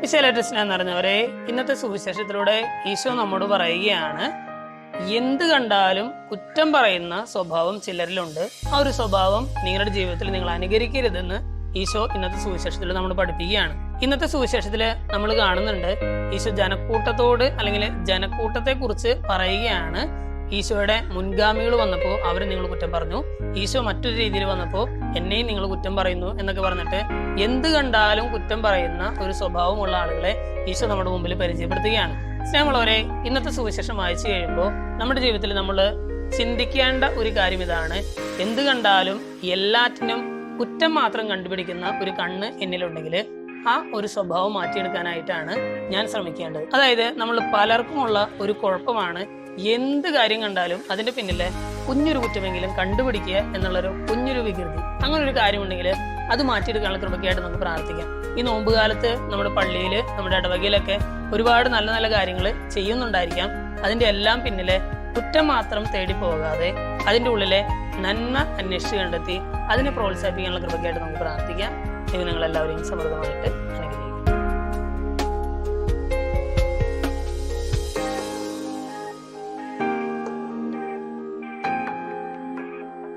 വിശാലകൃഷ്ണൻ എന്ന് ഇന്നത്തെ സുവിശേഷത്തിലൂടെ ഈശോ നമ്മോട് പറയുകയാണ് എന്ത് കണ്ടാലും കുറ്റം പറയുന്ന സ്വഭാവം ചിലരിലുണ്ട്. ആ ഒരു സ്വഭാവം നിങ്ങളുടെ ജീവിതത്തിൽ നിങ്ങൾ അനുകരിക്കരുതെന്ന് ഈശോ ഇന്നത്തെ സുവിശേഷത്തിൽ നമ്മൾ പഠിപ്പിക്കുകയാണ്. ഇന്നത്തെ സുവിശേഷത്തിൽ നമ്മൾ കാണുന്നുണ്ട് ഈശോ ജനക്കൂട്ടത്തോട് അല്ലെങ്കിൽ ജനക്കൂട്ടത്തെ കുറിച്ച് പറയുകയാണ്. ഈശോയുടെ മുൻഗാമികൾ വന്നപ്പോൾ അവർ നിങ്ങൾ കുറ്റം പറഞ്ഞു. ഈശോ മറ്റൊരു രീതിയിൽ വന്നപ്പോൾ എന്നെയും നിങ്ങൾ കുറ്റം പറയുന്നു എന്നൊക്കെ പറഞ്ഞിട്ട് എന്ത് കണ്ടാലും കുറ്റം പറയുന്ന ഒരു സ്വഭാവമുള്ള ആളുകളെ ഈശോ നമ്മുടെ മുമ്പിൽ പരിചയപ്പെടുത്തുകയാണ്. സ്നേഹമുള്ളവരെ ഇന്നത്തെ സുവിശേഷം വായിച്ചു കഴിയുമ്പോൾ നമ്മുടെ ജീവിതത്തിൽ നമ്മൾ ചിന്തിക്കേണ്ട ഒരു കാര്യം ഇതാണ്. എന്ത് കണ്ടാലും എല്ലാറ്റിനും കുറ്റം മാത്രം കണ്ടുപിടിക്കുന്ന ഒരു കണ്ണ് എന്നിലുണ്ടെങ്കിൽ ആ ഒരു സ്വഭാവം മാറ്റിയെടുക്കാനായിട്ടാണ് ഞാൻ ശ്രമിക്കേണ്ടത്. അതായത് നമ്മൾ പലർക്കുമുള്ള ഒരു കുഴപ്പമാണ് എന്ത് കാര്യം കണ്ടാലും അതിന്റെ പിന്നിലെ കുഞ്ഞൊരു കുറ്റമെങ്കിലും കണ്ടുപിടിക്കുക എന്നുള്ളൊരു കുഞ്ഞൊരു വികൃതി. അങ്ങനെ ഒരു കാര്യമുണ്ടെങ്കിൽ അത് മാറ്റിയെടുക്കാനുള്ള കൃപയ്ക്കായിട്ട് നമുക്ക് പ്രാർത്ഥിക്കാം. ഈ നോമ്പ് കാലത്ത് നമ്മുടെ പള്ളിയിൽ നമ്മുടെ ഇടവകയിലൊക്കെ ഒരുപാട് നല്ല നല്ല കാര്യങ്ങൾ ചെയ്യുന്നുണ്ടായിരിക്കാം. അതിന്റെ എല്ലാം പിന്നിലെ കുറ്റം മാത്രം തേടി പോകാതെ അതിന്റെ ഉള്ളിലെ നന്മ അന്വേഷിച്ച് കണ്ടെത്തി അതിനെ പ്രോത്സാഹിപ്പിക്കാനുള്ള കൃപയ്ക്കായിട്ട് നമുക്ക് പ്രാർത്ഥിക്കാം. ദൈവം നിങ്ങളെല്ലാവരെയും സമൃദ്ധമായിട്ട് സമൃദ്ധമായിട്ട്